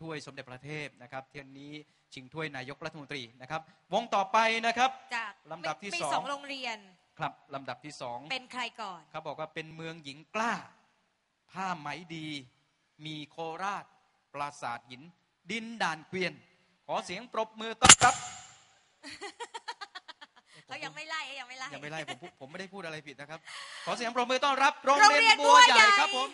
ถ้วยสมเด็จพระเทพนะครับเที่ยวนี้ชิงถ้วยนายกรัฐมนตรีนะครับ วงต่อไปนะครับจากลำดับที่มีสองสองโรงเรียนครับลำดับที่สองเป็นใครก่อนเขาบอกว่าเป็นเมืองหญิงกล้า ผ้าไหมดี มีโคราช ปราสาทหิน ดินด่านเกวียน ขอเสียงปรบมือต้อนรับเขายังไม่ไล่ยังไม่ไล่ยังไม่ไล่ผมพูดผมไม่ได้พูดอะไรผิดนะครับ ขอเสียงปรบมือต้อนรับ โรงโรงเรีเรียยนนบัวใหญ่บัวใหญ่ครับผม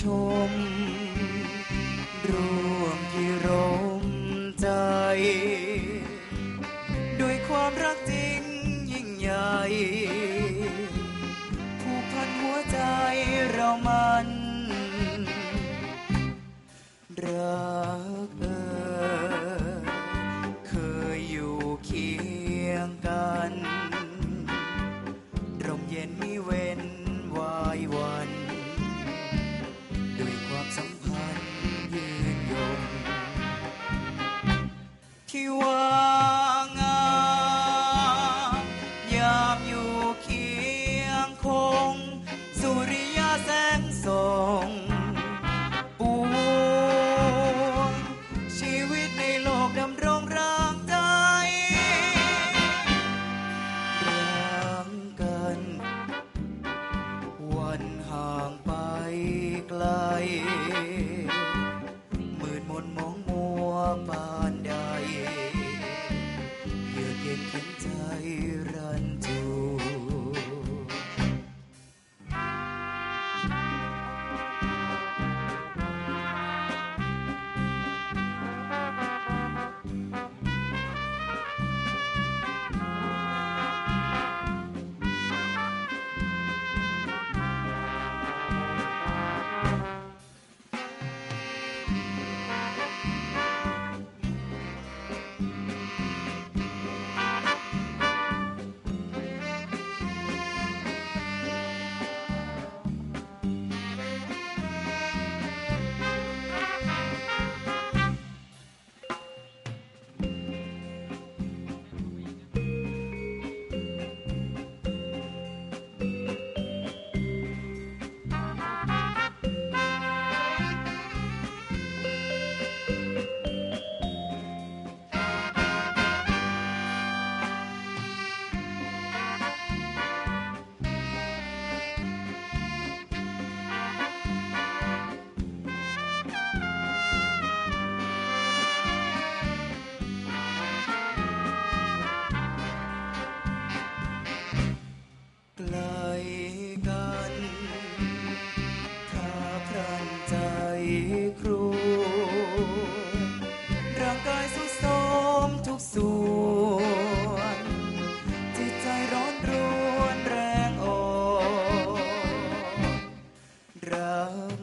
ชม รัก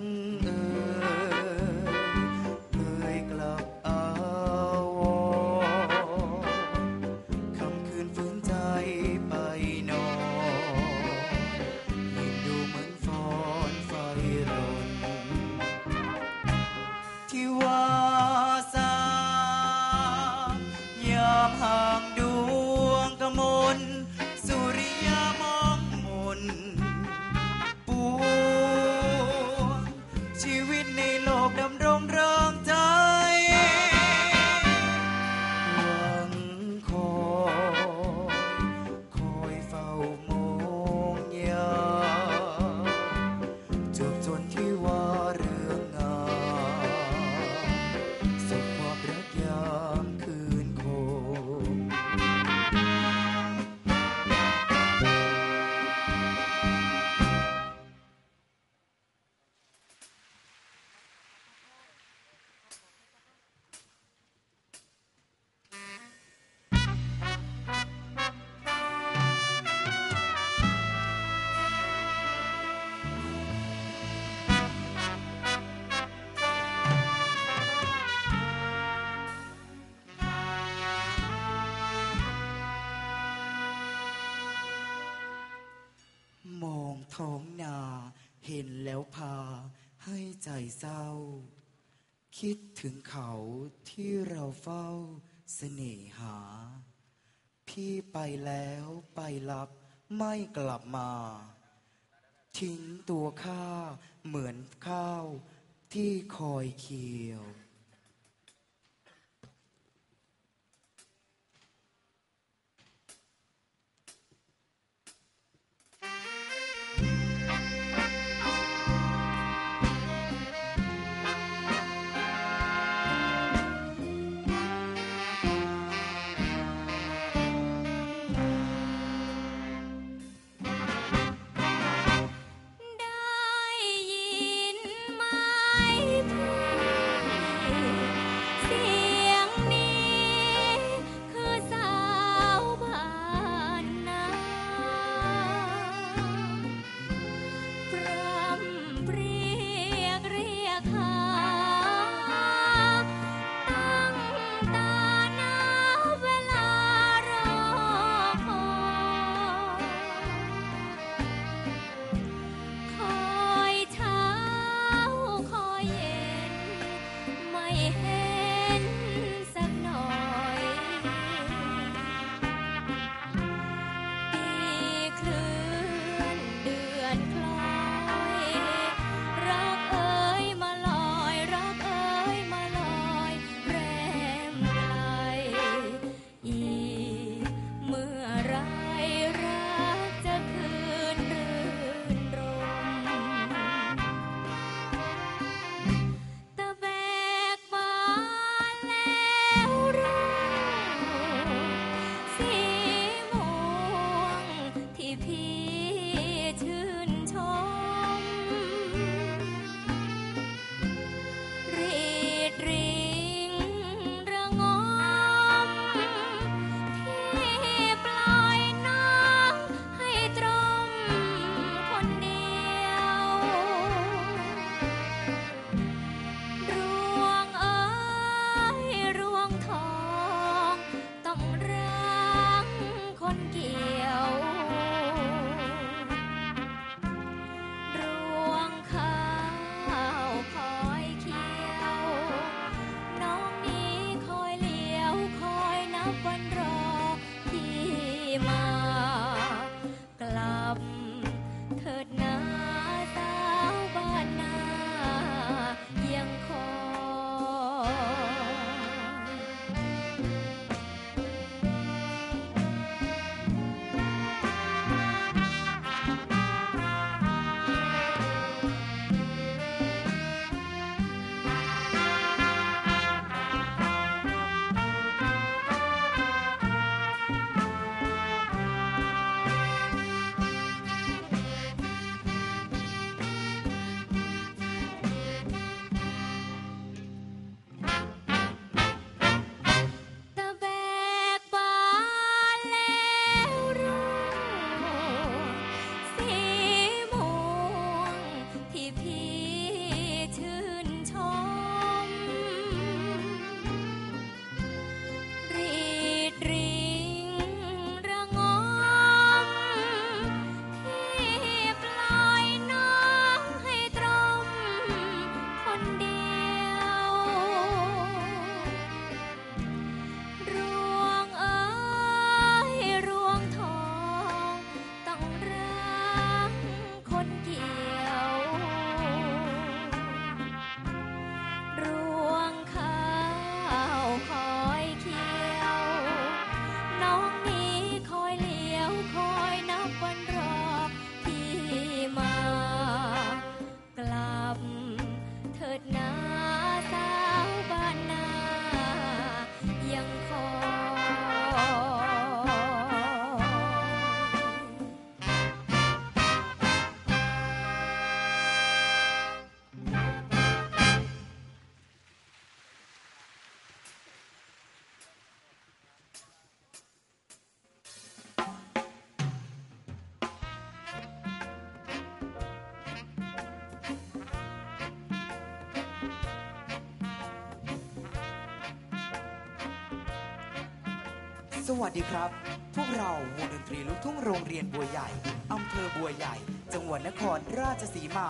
ท้องนา เห็นแล้วพา ให้ใจเศร้า คิดถึงเขาที่เราเฝ้าเสน่หา พี่ไปแล้วไปรับไม่กลับมา ทิ้งตัวข้าเหมือนข้าวที่คอยเคี่ยว to สวัสดีครับ พวกเราวงดนตรีลูกทุ่งโรงเรียนบัวใหญ่ อำเภอบัวใหญ่ จังหวัดนครราชสีมา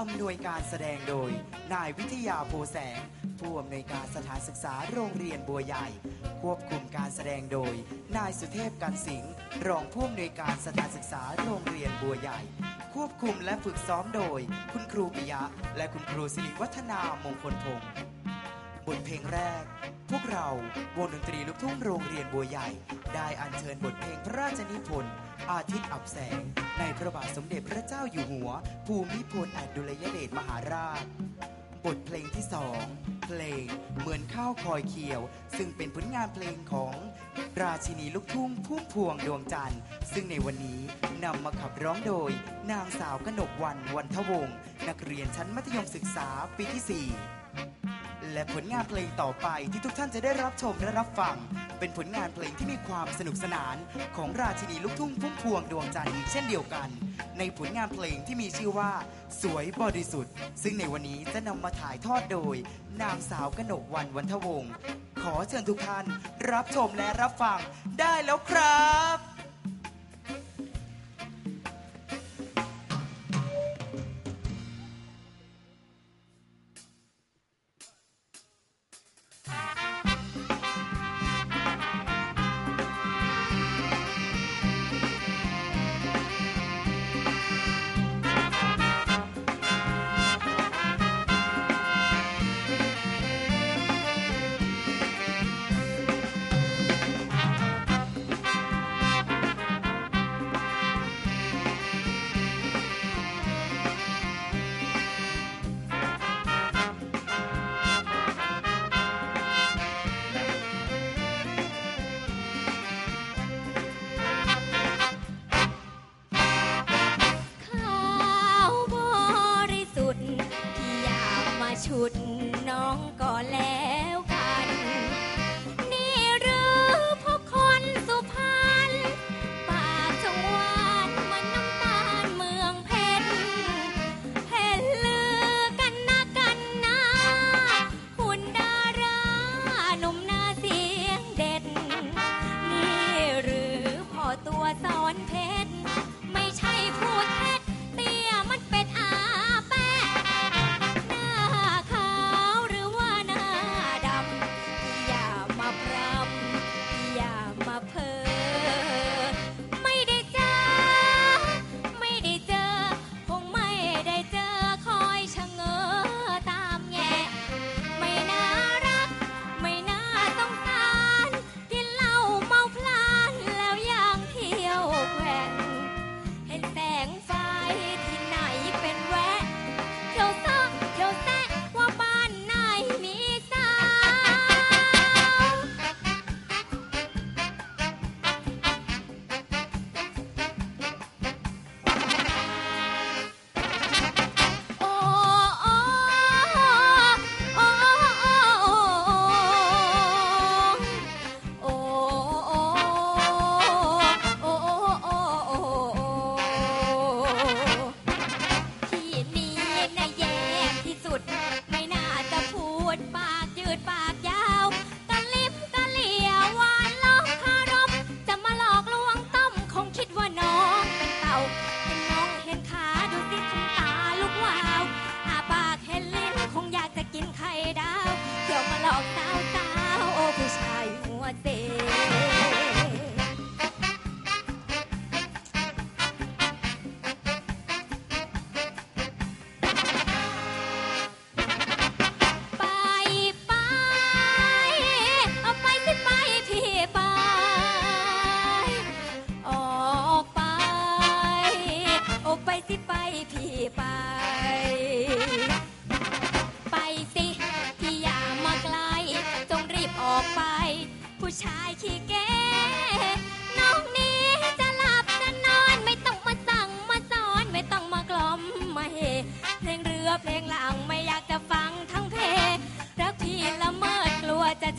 อำนวยการแสดงโดย นายวิทยาโพแสง ผู้อำนวยการสถานศึกษาโรงเรียนบัวใหญ่ ควบคุมการแสดงโดย นายสุเทพกันสิงห์ รองผู้อำนวยการสถานศึกษาโรงเรียนบัวใหญ่ ควบคุมและฝึกซ้อมโดย คุณครูปิยะ และคุณครูสิริวัฒนามงคลพงศ์บทเพลงแรก พวกเราวงดนตรีลูกทุ่งโรงเรียนบัวใหญ่ ได้อัญเชิญบทเพลงพระราชนิพนธ์อาทิตย์อับแสง ในพระบาทสมเด็จพระเจ้าอยู่หัว ภูมิพลอดุลยเดชมหาราช บทเพลงที่สองเพลงเหมือนข้าวคอยเคียว ซึ่งเป็นผลงานเพลงของราชินีลูกทุ่งพุ่มพวงดวงจันทร์ ซึ่งในวันนี้นำมาขับร้องโดย นางสาวกนกวันวันทวงศ์นักเรียนชั้นมัธยมศึกษาปีที่ 4 และผลงานเพลงต่อไปที่ทุกท่านจะได้รับชมและรับฟัง เป็นผลงานเพลงที่มีความสนุกสนานของราชินีลูกทุ่งพุ่มพวงดวงจันทร์อีกเช่นเดียวกัน ในผลงานเพลงที่มีชื่อว่า สวยบริสุทธิ์ ซึ่งในวันนี้จะนำมาถ่ายทอดโดย นางสาวกนกวันวันทวงศ์ขอเชิญทุกท่านรับชมและรับฟังได้แล้วครับ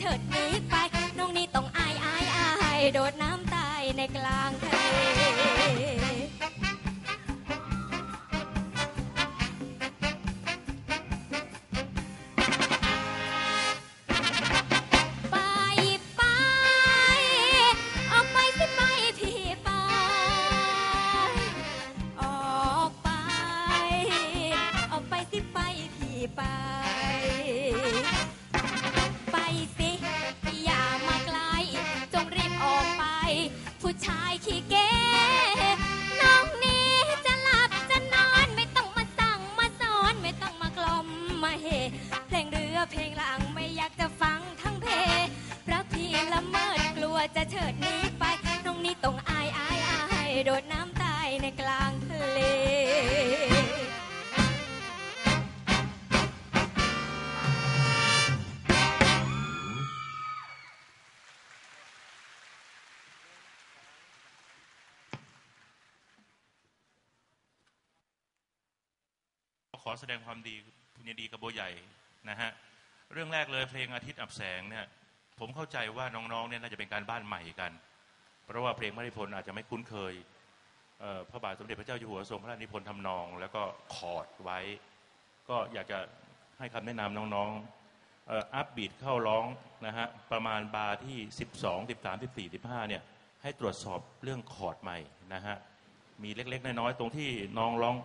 เฉิดหนีไป น้องนี่ต้องอายอายอาย โดดน้ำตายในกลางทะเล เพลงเรือเพลงหลังไม่อยากจะฟังทั้งเพลงรักพี่ละเมิดกลัวจะเฉิดนี้ไปน้องนี่ต้องอายอายอายโดดน้ำตายในกลางทะเลขอแสดงความดี ยินดีกับโบใหญ่นะฮะเรื่องแรกเลยเพลงอาทิตย์อับแสงเนี่ยผมเข้าใจว่าน้องๆเนี่ยน่าจะเป็นการบ้านใหม่กัน เพราะว่าเพลงพระนิพนธ์อาจจะไม่คุ้นเคยเพระบาทสมเด็จพระเจ้าอยู่หัวทรงพระราชนิพนธ์ทำนอง แล้วก็คอร์ดไว้ ก็อยากจะให้คำแนะนำน้องๆอัพบีทเข้าร้องนะฮะประมาณบาร์ที่ 12 13 14 15เนี่ยให้ตรวจสอบเรื่องคอร์ดใหม่นะฮะมีเล็กๆน้อยๆตรงที่น้องร้อง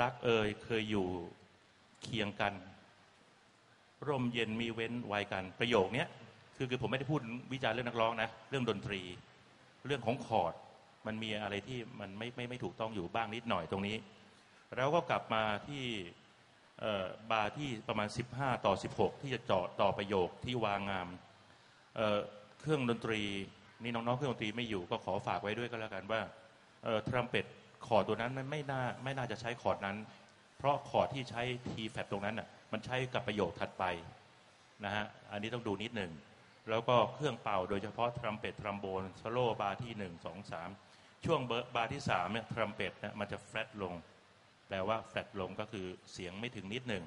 รักเอ่ยเคยอยู่ เคียงกัน ร่มเย็นมีเว้นไว้กัน ประโยคเนี้ยคือคือผมไม่ได้พูดวิจารณ์เรื่องนักร้องนะ เรื่องดนตรี เรื่องของคอร์ด มันมีอะไรที่มันไม่ไม่ไม่ถูกต้องอยู่บ้างนิดหน่อยตรงนี้ แล้วก็กลับมาที่บาร์ที่ประมาณ 15 ต่อ 16 ที่จะเจาะต่อประโยคที่วางงามเเครื่องดนตรีนี่น้องๆเครื่องดนตรีไม่อยู่ก็ขอฝากไว้ด้วยก็แล้วกันว่าทรัมเป็ตคอร์ดตัวนั้นมันไม่น่าไม่น่าจะใช้คอร์ดนั้น ราะคอร์ดที่ใช้ทีแฟตตรงนั้นน่ะมันใช้กับประโยคถัดไปนะฮะอันนี้ต้องดูนิดหนึ่ง แล้วก็เครื่องเป่าโดยเฉพาะทรัมเป็ตทรัมโบนสโลบาร์ที่หนึ่งสองสามช่วงบาร์ที่สามเนี่ยทรัมเป็ตเนี่ยมันจะแฟลตลง แปลว่าแฟลตลงก็คือเสียงไม่ถึงนิดหนึ่ง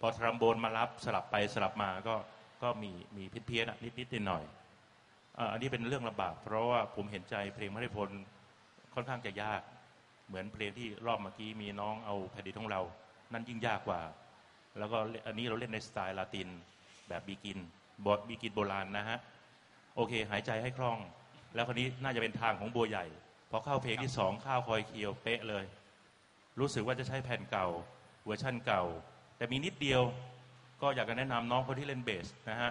พอทรัมโบนมารับสลับไปสลับมาก็ก็มีมีพิเพี้ยนนิดนิดหน่อยอันนี้เป็นเรื่องลำบากเพราะว่าผมเห็นใจเพลงพระนิพนธ์ค่อนข้างจะยาก เหมือนเพลงที่รอบเมื่อกี้มีน้องเอาแผ่นดินของเรา นั่นยิ่งยากกว่า แล้วก็อันนี้เราเล่นในสไตล์ลาตินแบบบีกินบทบีกินโบราณนะฮะ โอเค หายใจให้คล่อง แล้วคนนี้น่าจะเป็นทางของบัวใหญ่ พอเข้าเพลงที่สองข้าวคอยเคียวเป๊ะเลย รู้สึกว่าจะใช้แผ่นเก่าเวอร์ชั่นเก่า แต่มีนิดเดียวก็อยากจะแนะนำน้องคนที่เล่นเบสนะฮะ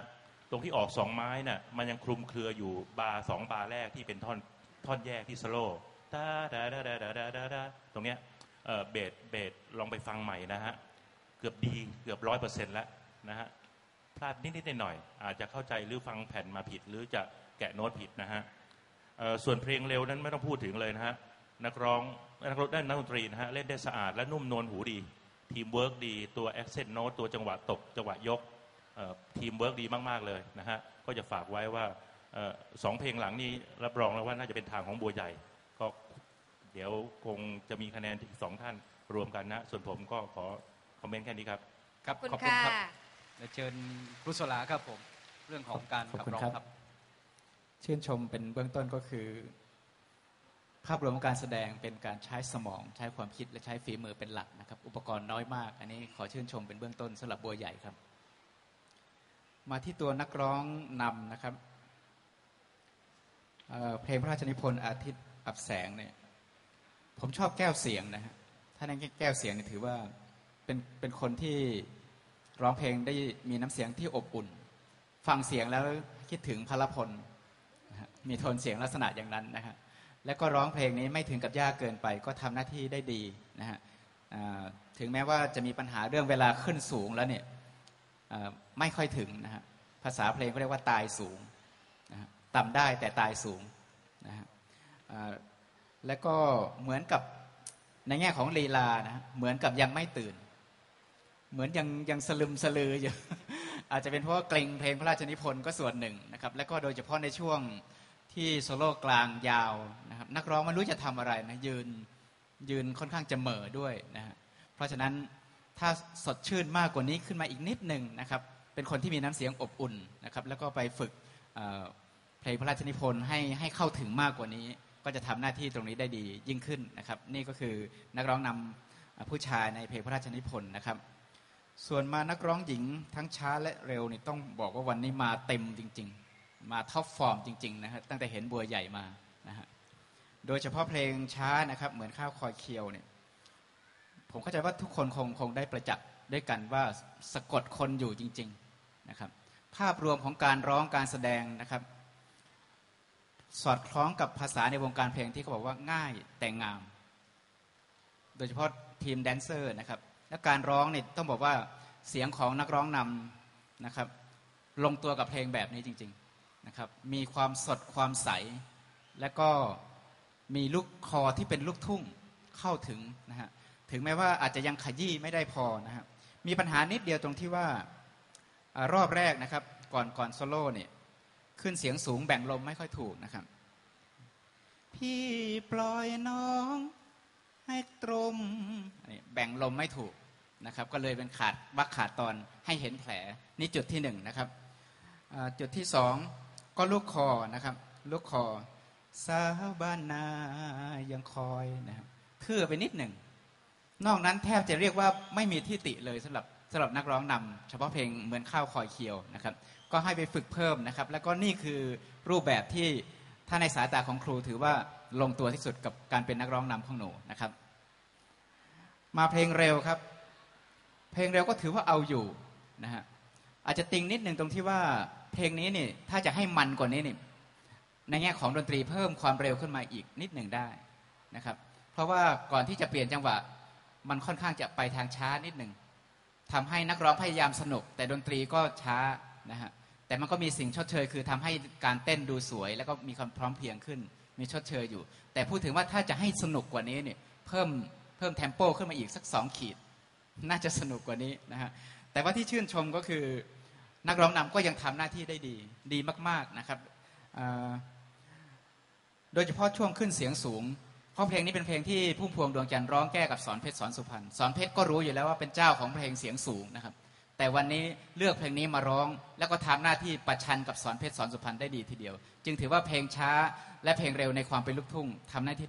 ตรงที่ออกสองไม้น่ะมันยังคลุมเครืออยู่บาร์สองบาร์แรกที่เป็นท่อนท่อนแยกที่สโลว์ ตาดาดาดาดาดาดาดาตรงเนี้ยเอ่อเบสเบสลองไปฟังใหม่นะฮะ เกือบดีเกือบร้อยเปอร์เซ็นต์แล้วนะฮะ พลาดนิดๆหน่อยๆอาจจะเข้าใจหรือฟังแผ่นมาผิด หรือจะแกะโน้ตผิดนะฮะเอ่อส่วนเพลงเร็วนั้นไม่ต้องพูดถึงเลยนะฮะ นักร้องนักร้องด้านนักดนตรีนะฮะ เล่นได้สะอาดและนุ่มนวลหูดี ทีมเวิร์กดีตัวแอคเซนต์โน้ตตัวจังหวะตกจังหวะยกทีมเวิร์กดีมาก ๆ เลยนะฮะ ก็จะฝากไว้ว่าสองเพลงหลังนี้รับรองแล้วว่าน่าจะเป็นทางของบัวใหญ่ เดี๋ยวคงจะมีคะแนนที่สองท่านรวมกันนะ ส่วนผมก็ขอคอมเมนต์แค่นี้ครับ ครับขอบคุณขอบคุณครับค่ะเดี๋ยวเชิญครุสลาครับผมเรื่องของการขอบขับคุณร้องครับครับ ชื่นชมเป็นเบื้องต้นก็คือ ภาพรวมของการแสดงเป็นการใช้สมอง ใช้ความคิดและใช้ฝีมือเป็นหลักนะครับ อุปกรณ์น้อยมาก อันนี้ขอชื่นชมเป็นเบื้องต้นสำหรับบัวใหญ่ครับ มาที่ตัวนักร้องนำนะครับเอ่อเพลงพระราชนิพนธ์อาทิตย์อับแสงเนี่ย ผมชอบแก้วเสียงนะฮะถ้านั่นแก้วเสียงเนี่ยถือว่าเป็นเป็นคนที่ร้องเพลงได้มีน้ำเสียงที่อบอุ่น ฟังเสียงแล้วคิดถึงพลพลนมีโทนเสียงลักษณะอย่างนั้นนะฮะแล้วก็ร้องเพลงนี้ไม่ถึงกับยากเกินไป ก็ทำหน้าที่ได้ดีนะฮะถึงแม้ว่าจะมีปัญหาเรื่องเวลาขึ้นสูงแล้วเนี่ยไม่ค่อยถึงนะฮะภาษาเพลงก็เรียกว่าตายสูงนะฮะต่ำได้แต่ตายสูงนะฮะ แล้วก็เหมือนกับในแง่ของลีลานะเหมือนกับยังไม่ตื่น เหมือนยังยังสลึมสลืออยู่อาจจะเป็นเพราะเกรงเพลงพระราชนิพนธ์ก็ส่วนหนึ่งนะครับ และก็โดยเฉพาะในช่วงที่โซโล่กลางยาวนะครับนักร้องไม่รู้จะทำอะไรนะยืนยืนค่อนข้างจะเหม่อด้วยนะฮะเพราะฉะนั้นถ้าสดชื่นมากกว่านี้ขึ้นมาอีกนิดหนึ่งนะครับ เป็นคนที่มีน้ำเสียงอบอุ่นนะครับ แล้วก็ไปฝึกเเพลงพระราชนิพนธ์ให้ให้เข้าถึงมากกว่านี้ ก็จะทำหน้าที่ตรงนี้ได้ดียิ่งขึ้นนะครับ นี่ก็คือนักร้องนำผู้ชายในเพลงพระราชนิพนธ์นะครับ ส่วนมานักร้องหญิงทั้งช้าและเร็วนี่ต้องบอกว่าวันนี้มาเต็มจริง ๆ มาท็อปฟอร์มจริงๆนะฮะตั้งแต่เห็นบัวใหญ่มานะฮะโดยเฉพาะเพลงช้านะครับ เหมือนข้าวคอยเคียวเนี่ยผมเข้าใจว่าทุกคนคงคงได้ประจักษ์ด้วยกันว่าสะกดคนอยู่จริง ๆนะครับ ภาพรวมของการร้องการแสดงนะครับ สอดคล้องกับภาษาในวงการเพลงที่เขาบอกว่าง่ายแต่งาม โดยเฉพาะทีมแดนเซอร์นะครับและการร้องเนี่ยต้องบอกว่าเสียงของนักร้องนำนะครับ ลงตัวกับเพลงแบบนี้จริงๆนะครับ มีความสดความใส และก็มีลูกคอที่เป็นลูกทุ่งเข้าถึงนะฮะถึงแม้ว่าอาจจะยังขยี้ไม่ได้พอนะฮะมีปัญหานิดเดียวตรงที่ว่ารอบแรกนะครับ ก่อนก่อนโซโล่เนี่ย ขึ้นเสียงสูงแบ่งลมไม่ค่อยถูกนะครับ พี่ปล่อยน้อง ให้ตรมนนี้แบ่งลมไม่ถูกนะครับ ก็เลยเป็นขาดวักขาดตอนให้เห็นแผลนี่จุดที่หนึ่งนะครับจุดที่สองก็ลูกคอนะครับ ลูกคอสาบานายังคอยนะครับเทื่อไปนิดหนึ่งนอกนั้นแทบจะเรียกว่าไม่มีที่ติเลยสำหรับ สำหรับนักร้องนำเฉพาะเพลงเหมือนข้าวคอยเคียวนะครับ ก็ให้ไปฝึกเพิ่มนะครับ แล้วก็นี่คือรูปแบบที่ถ้าในสายตาของครูถือว่าลงตัวที่สุดกับการเป็นนักร้องนำของหนูนะครับ มาเพลงเร็วครับ เพลงเร็วก็ถือว่าเอาอยู่นะฮะอาจจะติงนิดหนึ่งตรงที่ว่าเพลงนี้นี่ถ้าจะให้มันกว่านี้นี่ในแง่ของดนตรีเพิ่มความเร็วขึ้นมาอีกนิดหนึ่งได้นะครับ เพราะว่าก่อนที่จะเปลี่ยนจังหวะ มันค่อนข้างจะไปทางช้านิดหนึ่ง ทำให้นักร้องพยายามสนุก แต่ดนตรีก็ช้านะฮะแต่มันก็มีสิ่งชดเชย คือทำให้การเต้นดูสวย แล้วก็มีความพร้อมเพียงขึ้น มีชดเชยอยู่ แต่พูดถึงว่าถ้าจะให้สนุกกว่านี้เนี่ยเพิ่มเพิ่มเทมโปขึ้นมาอีกสักสองขีด น่าจะสนุกกว่านี้นะฮะแต่ว่าที่ชื่นชมก็คือนักร้องนำก็ยังทำหน้าที่ได้ดีดีมาก ๆนะครับโดยเฉพาะช่วงขึ้นเสียงสูง เพราะเพลงนี้เป็นเพลงที่พุ่มพวงดวงจันทร์ร้องแก้กับสอนเพชรสอนสุพรรณสอนเพชรก็รู้อยู่แล้วว่าเป็นเจ้าของเพลงเสียงสูงนะครับ แต่วันนี้เลือกเพลงนี้มาร้อง แล้วก็ทำหน้าที่ประชันกับสอนเพชรสอนสุพรรณได้ดีทีเดียว จึงถือว่าเพลงช้าและเพลงเร็วในความเป็นลูกทุ่งทำหน้าที่